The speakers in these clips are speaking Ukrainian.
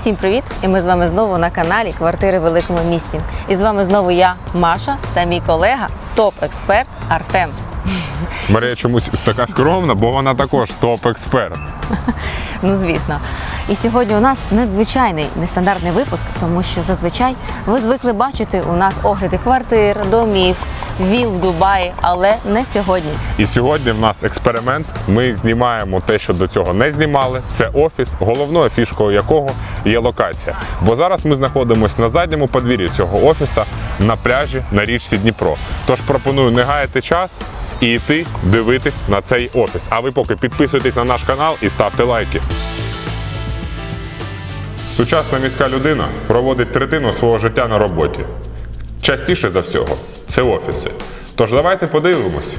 Всім привіт! І ми з вами знову на каналі Квартири в великому місті. І з вами знову я, Маша, та мій колега, топ-експерт Артем. Марія чомусь така скромна, бо вона також топ-експерт. Ну, звісно. І сьогодні у нас надзвичайний нестандартний випуск, тому що зазвичай ви звикли бачити у нас огляди квартир, домів, віл в Дубаї, але не сьогодні. І сьогодні в нас експеримент. Ми знімаємо те, що до цього не знімали. Це офіс, головною фішкою якого є локація. Бо зараз ми знаходимося на задньому подвір'ї цього офіса на пляжі на річці Дніпро. Тож пропоную не гаяти час і йти дивитись на цей офіс. А ви поки підписуйтесь на наш канал і ставте лайки. Сучасна міська людина проводить третину свого життя на роботі. Частіше за всього це офіси. Тож давайте подивимось,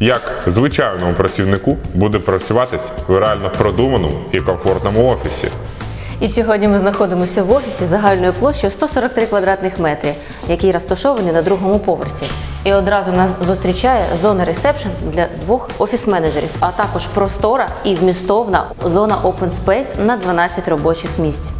як звичайному працівнику буде працюватись в реально продуманому і комфортному офісі. І сьогодні ми знаходимося в офісі загальною площею 143 квадратних метри, який розташований на другому поверсі. І одразу нас зустрічає зона ресепшн для двох офіс-менеджерів, а також простора і вмістовна зона Open Space на 12 робочих місць.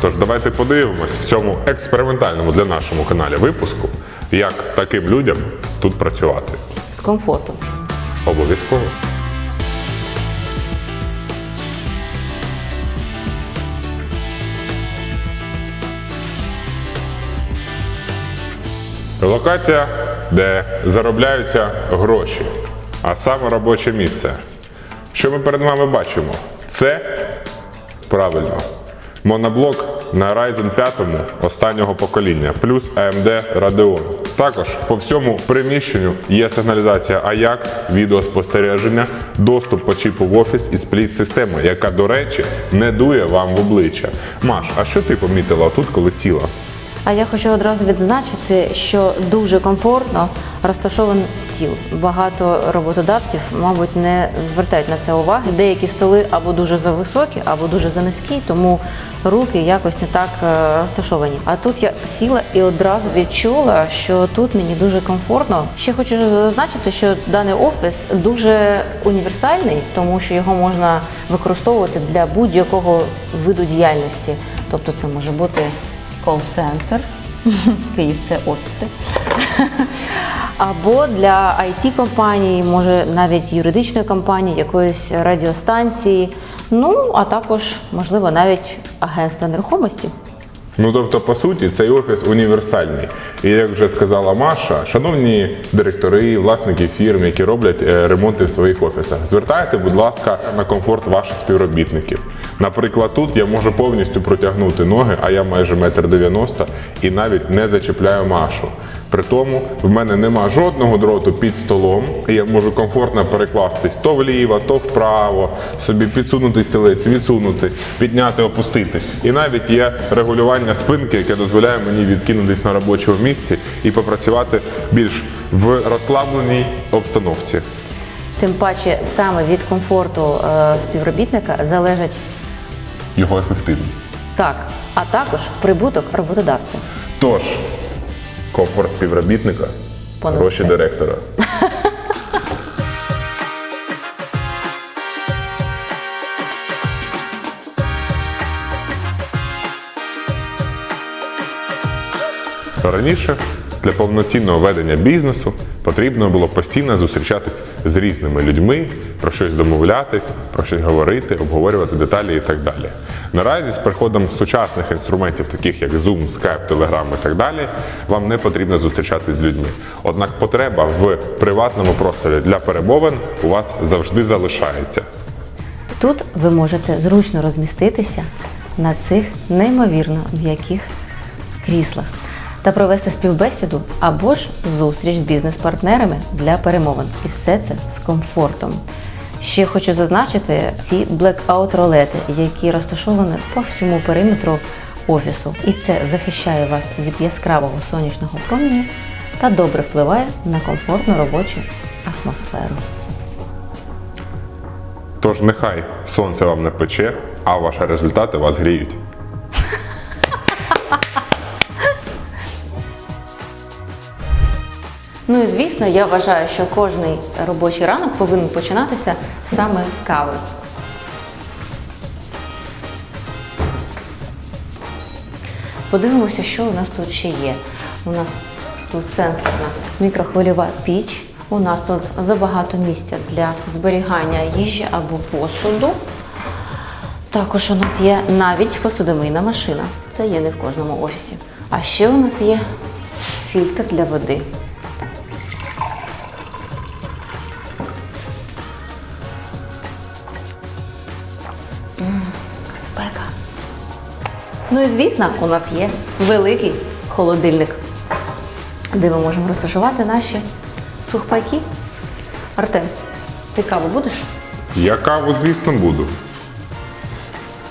Тож давайте подивимось в цьому експериментальному для нашому каналі випуску, як таким людям тут працювати. З комфортом. Обов'язково. Локація, де заробляються гроші, а саме робоче місце. Що ми перед вами бачимо? Це правильно. Моноблок на Ryzen 5 останнього покоління, плюс AMD Radeon. Також по всьому приміщенню є сигналізація AJAX, відеоспостереження, доступ по чіпу в офіс і спліт-система, яка, до речі, не дує вам в обличчя. Маш, а що ти помітила тут, коли сіла? А я хочу одразу відзначити, що дуже комфортно розташований стіл. Багато роботодавців, мабуть, не звертають на це уваги. Деякі столи або дуже зависокі, або дуже занизькі, тому руки якось не так е, розташовані. А тут я сіла і одразу відчула, що тут мені дуже комфортно. Ще хочу зазначити, що даний офіс дуже універсальний, тому що його можна використовувати для будь-якого виду діяльності. Тобто, це може бути кол-центр. Київ це офіси. Або для it компанії, може навіть юридичної компанії, якоїсь радіостанції. Ну а також, можливо, навіть агентства нерухомості. Ну тобто, по суті, цей офіс універсальний. І як вже сказала Маша, шановні директори, власники фірм, які роблять е, ремонти в своїх офісах, звертайте, будь ласка, на комфорт ваших співробітників. Наприклад, тут я можу повністю протягнути ноги, а я майже метр дев'яносто і навіть не зачіпляю Машу. При тому в мене нема жодного дроту під столом, і я можу комфортно перекластись то вліво, то вправо, собі підсунути стілець, відсунути, підняти, опустити. І навіть є регулювання спинки, яке дозволяє мені відкинутись на робочому місці і попрацювати більш в розслабленій обстановці. Тим паче саме від комфорту е, співробітника залежить Його ефективність. так, а також прибуток роботодавця. Тож, комфорт співробітника, Понад гроші це. директора. Раніше для повноцінного ведення бізнесу потрібно було постійно зустрічатись з різними людьми, про щось домовлятись, про щось говорити, обговорювати деталі і так далі. Наразі з приходом сучасних інструментів, таких як Zoom, Skype, Telegram і так далі, вам не потрібно зустрічатись з людьми. Однак потреба в приватному просторі для перемовин у вас завжди залишається. Тут ви можете зручно розміститися на цих неймовірно м'яких кріслах та провести співбесіду або ж зустріч з бізнес-партнерами для перемовин. І все це з комфортом. Ще хочу зазначити ці блекаут ролети, які розташовані по всьому периметру офісу. І це захищає вас від яскравого сонячного проміння та добре впливає на комфортну робочу атмосферу. Тож нехай сонце вам не пече, а ваші результати вас гріють. Ну і звісно, я вважаю, що кожний робочий ранок повинен починатися саме з кави. Подивимося, що у нас тут ще є. У нас тут сенсорна мікрохвильова піч. У нас тут забагато місця для зберігання їжі або посуду. Також у нас є навіть посудомийна машина. Це є не в кожному офісі. А ще у нас є фільтр для води. Ну і звісно, у нас є великий холодильник, де ми можемо розташувати наші сухпайки. Артем, ти каву будеш? Я каву, звісно, буду.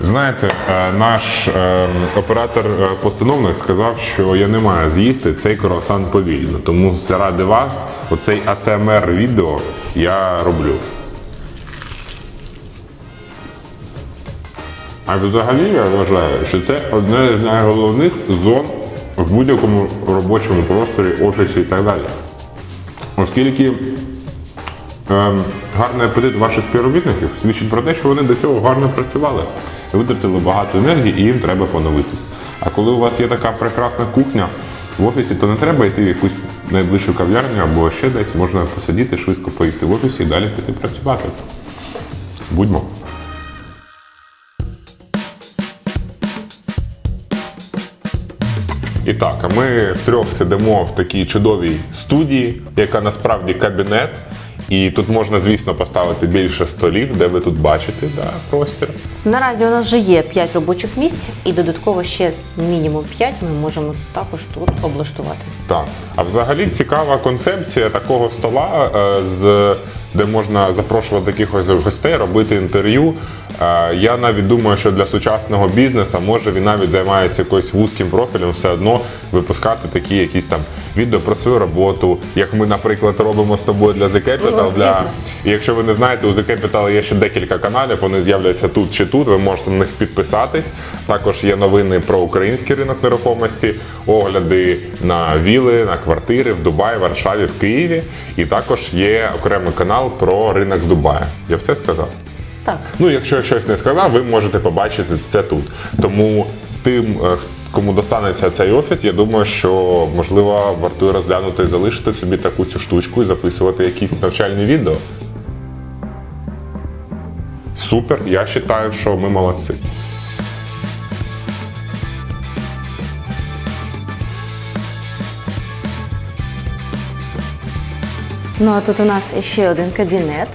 Знаєте, е, наш е, оператор-постановник сказав, що я не маю з'їсти цей круасан повільно. Тому заради вас оцей АСМР відео я роблю. А взагалі я вважаю, що це одне з найголовніших зон в будь-якому робочому просторі, офісі і так далі. Оскільки Ем, гарний апетит ваших співробітників свідчить про те, що вони до цього гарно працювали, витратили багато енергії і їм треба поновитись. А коли у вас є така прекрасна кухня в офісі, то не треба йти в якусь найближчу кав'ярню або ще десь можна посидіти, швидко поїсти в офісі і далі піти працювати. Будьмо. І так, а ми втрьох сидимо в такій чудовій студії, яка насправді кабінет. І тут можна, звісно, поставити більше столів, де ви тут бачите да, простір. Наразі у нас вже є 5 робочих місць, і додатково ще мінімум 5 ми можемо також тут облаштувати. Так. А взагалі цікава концепція такого стола, е, з, де можна запрошувати якихось гостей, робити інтерв'ю. Е, Я навіть думаю, що для сучасного бізнесу може він навіть займається якось вузьким профілем, все одно випускати такі якісь там відео про свою роботу, як ми, наприклад, робимо з тобою для The Capital. Для... І якщо ви не знаєте, у The Capital є ще декілька каналів, вони з'являються тут чи тут. Ви можете на них підписатись. Також є новини про український ринок нерухомості, огляди на віли, на квартири в Дубаї, Варшаві, в Києві. І також є окремий канал про ринок Дубая. Я все сказав. Так, Ну, якщо я щось не сказав, ви можете побачити це тут. Тому тим, е, кому достанеться цей офіс, я думаю, що можливо вартує розглянути і залишити собі таку цю штучку і записувати якісь навчальні відео. Супер, я вважаю, що ми молодці. Ну а тут у нас ще один кабінет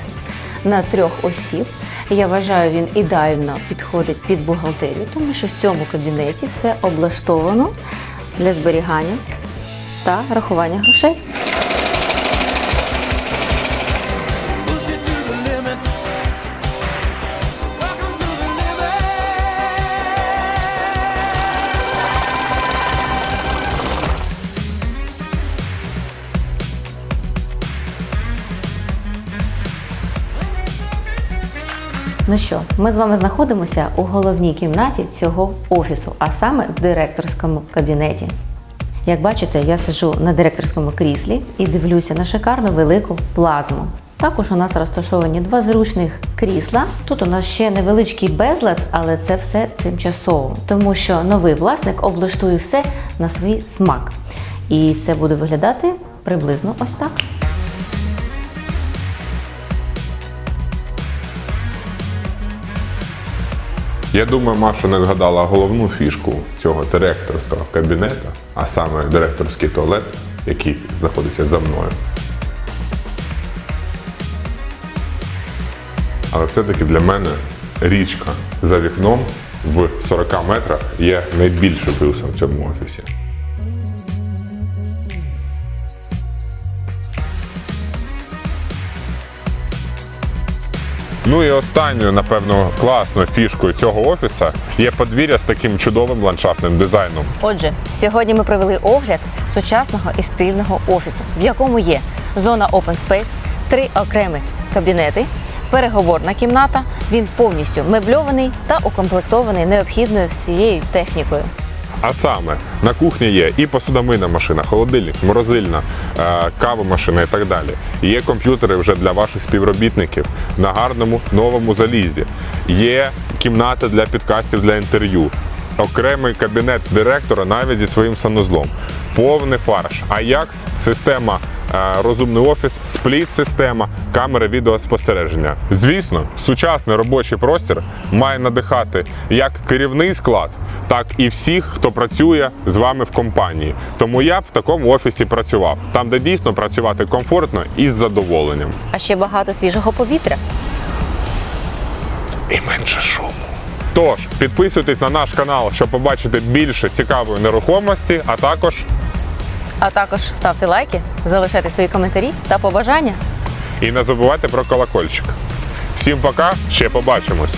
на трьох осіб. Я вважаю, він ідеально підходить під бухгалтерію, тому що в цьому кабінеті все облаштовано для зберігання та рахування грошей. Ну що, ми з вами знаходимося у головній кімнаті цього офісу, а саме в директорському кабінеті. Як бачите, я сиджу на директорському кріслі і дивлюся на шикарну велику плазму. Також у нас розташовані два зручних крісла. Тут у нас ще невеличкий безлад, але це все тимчасово, тому що новий власник облаштує все на свій смак. І це буде виглядати приблизно ось так. Я думаю, Маша не згадала головну фішку цього директорського кабінету, а саме директорський туалет, який знаходиться за мною. Але все-таки для мене річка за вікном в 40 метрах є найбільшим плюсом в цьому офісі. Ну і останньою, напевно, класною фішкою цього офісу є подвір'я з таким чудовим ландшафтним дизайном. Отже, сьогодні ми провели огляд сучасного і стильного офісу, в якому є зона Open Space, три окремі кабінети, переговорна кімната. Він повністю мебльований та укомплектований необхідною всією технікою. А саме на кухні є і посудомийна машина, холодильник, морозильна, е, кавомашина і так далі. Є комп'ютери вже для ваших співробітників на гарному новому залізі. Є кімната для підкастів для інтерв'ю. окремий кабінет директора навіть зі своїм санузлом. Повний фарш. Аякс, система розумний офіс, спліт-система, камери відеоспостереження. Звісно, сучасний робочий простір має надихати як керівний склад, так і всіх, хто працює з вами в компанії. Тому я б в такому офісі працював, там, де дійсно працювати комфортно і з задоволенням. А ще багато свіжого повітря. і менше шуму. Тож підписуйтесь на наш канал, щоб побачити більше цікавої нерухомості, а також А також ставте лайки, залишайте свої коментарі та побажання. і не забувайте про колокольчик. Всім пока, ще побачимось.